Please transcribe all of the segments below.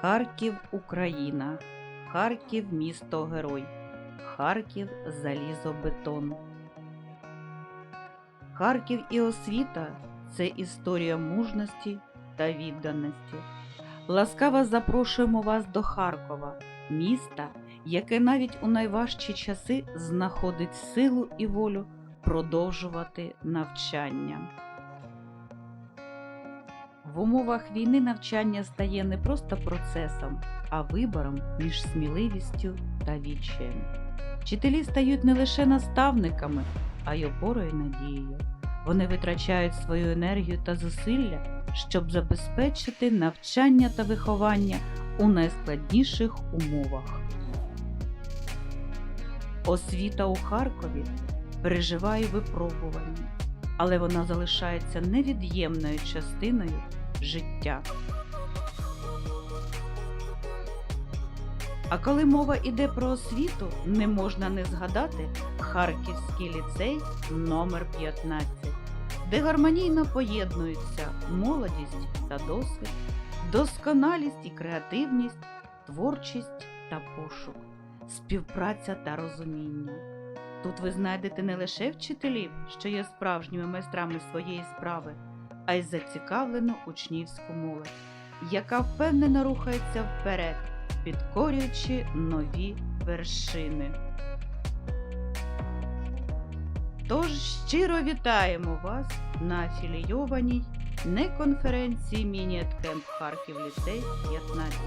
Харків Україна, Харків місто герой, Харків залізобетон. Харків і освіта це історія мужності та відданості. Ласкаво запрошуємо вас до Харкова, міста, яке навіть у найважчі часи знаходить силу і волю продовжувати навчання. В умовах війни навчання стає не просто процесом, а вибором між сміливістю та відчаєм. Вчителі стають не лише наставниками, а й опорою надією. Вони витрачають свою енергію та зусилля, щоб забезпечити навчання та виховання у найскладніших умовах. Освіта у Харкові переживає випробування, але вона залишається невід'ємною частиною життя. А коли мова йде про освіту, не можна не згадати Харківський ліцей номер 15 де гармонійно поєднуються молодість та досвід, досконалість і креативність, творчість та пошук, співпраця та розуміння. Тут ви знайдете не лише вчителів, що є справжніми майстрами своєї справи, а й зацікавлену учнівську молодь, яка впевнено рухається вперед, підкорюючи нові вершини. Тож щиро вітаємо вас на афілійованій неконференції Міні-Еткемп Харків ліцей 15.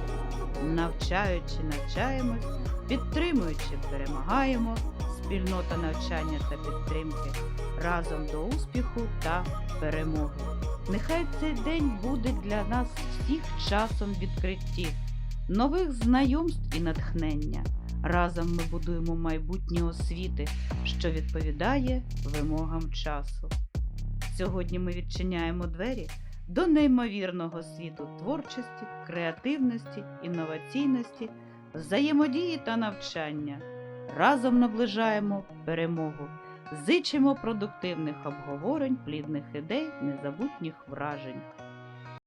Навчаючи, навчаємось, підтримуючи, перемагаємо, спільнота навчання та підтримки разом до успіху та перемоги. Нехай цей день буде для нас всіх часом відкриттів, нових знайомств і натхнення. Разом ми будуємо майбутнє освіти, що відповідає вимогам часу. Сьогодні ми відчиняємо двері до неймовірного світу творчості, креативності, інноваційності, взаємодії та навчання. Разом наближаємо перемогу, зичимо продуктивних обговорень, плідних ідей, незабутніх вражень.